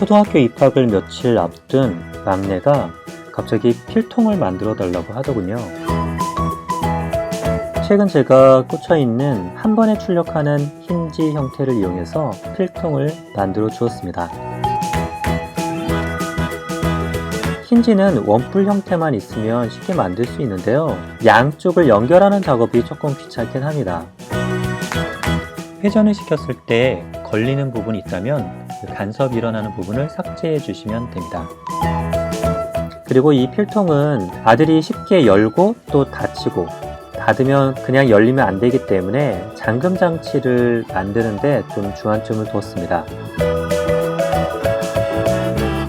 초등학교 입학을 며칠 앞둔 막내가 갑자기 필통을 만들어 달라고 하더군요. 최근 제가 꽂혀 있는 한 번에 출력하는 힌지 형태를 이용해서 필통을 만들어 주었습니다. 힌지는 원뿔 형태만 있으면 쉽게 만들 수 있는데요. 양쪽을 연결하는 작업이 조금 귀찮긴 합니다. 회전을 시켰을 때 걸리는 부분이 있다면 그 간섭이 일어나는 부분을 삭제해 주시면 됩니다. 그리고 이 필통은 아들이 쉽게 열고 또 닫히고 닫으면 그냥 열리면 안 되기 때문에 잠금 장치를 만드는데 좀 주안점을 뒀습니다.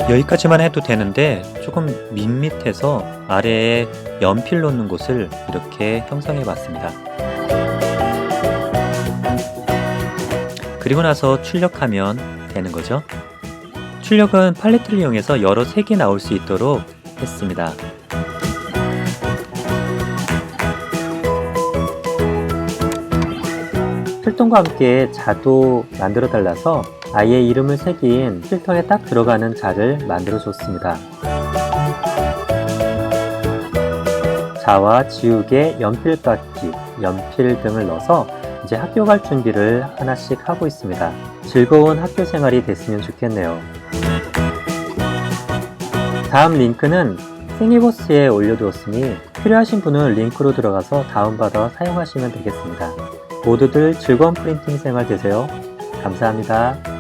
여기까지만 해도 되는데 조금 밋밋해서 아래에 연필 놓는 곳을 이렇게 형성해 봤습니다. 그리고 나서 출력하면 되는 거죠. 출력은 팔레트를 이용해서 여러 색이 나올 수 있도록 했습니다. 필통과 함께 자도 만들어 달라서 아이의 이름을 새긴 필통에 딱 들어가는 자를 만들어 줬습니다. 자와 지우개, 연필깎이, 연필 등을 넣어서 이제 학교 갈 준비를 하나씩 하고 있습니다. 즐거운 학교 생활이 됐으면 좋겠네요. 다음 링크는 생이버스에 올려두었으니 필요하신 분은 링크로 들어가서 다운받아 사용하시면 되겠습니다. 모두들 즐거운 프린팅 생활 되세요. 감사합니다.